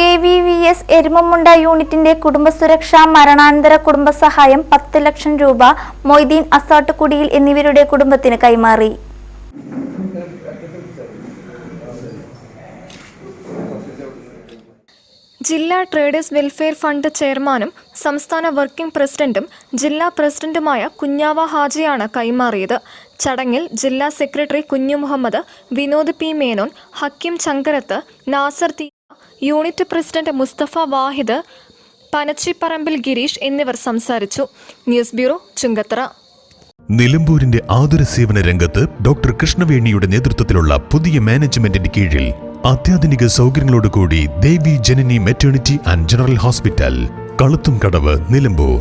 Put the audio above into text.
K V V S Erumamunda യൂണിറ്റിന്റെ കുടുംബസുരക്ഷ മരണാനന്തര കുടുംബസഹായം പത്ത് ലക്ഷം രൂപ മൊയ്തീൻ അസാട്ടുകുടിയിൽ എന്നിവരുടെ കുടുംബത്തിന് കൈമാറി. ജില്ലാ ട്രേഡേഴ്സ് വെൽഫെയർ ഫണ്ട് ചെയർമാനും സംസ്ഥാന വർക്കിംഗ് പ്രസിഡന്റും ജില്ലാ പ്രസിഡന്റുമായ കുഞ്ഞാവ ഹാജിയാണ് കൈമാറിയത്. ചടങ്ങിൽ ജില്ലാ സെക്രട്ടറി കുഞ്ഞു മുഹമ്മദ് വിനോദ് പി മേനോൻ ഹക്കിം ചങ്കരത്ത് നാസർ തി യൂണിറ്റ് പ്രസിഡന്റ് മുസ്തഫ വാഹിദ് പനച്ചിപ്പറമ്പിൽ ഗിരീഷ് എന്നിവർ സംസാരിച്ചു. News bureau Chungathara. നിലമ്പൂരിന്റെ ആതുര സേവന രംഗത്ത് ഡോക്ടർ കൃഷ്ണവേണിയുടെ നേതൃത്വത്തിലുള്ള പുതിയ മാനേജ്മെന്റിന്റെ കീഴിൽ അത്യാധുനിക സൗകര്യങ്ങളോടുകൂടി Devi Janani maternity and general hospital Kaluthum Kadavu Nilambur.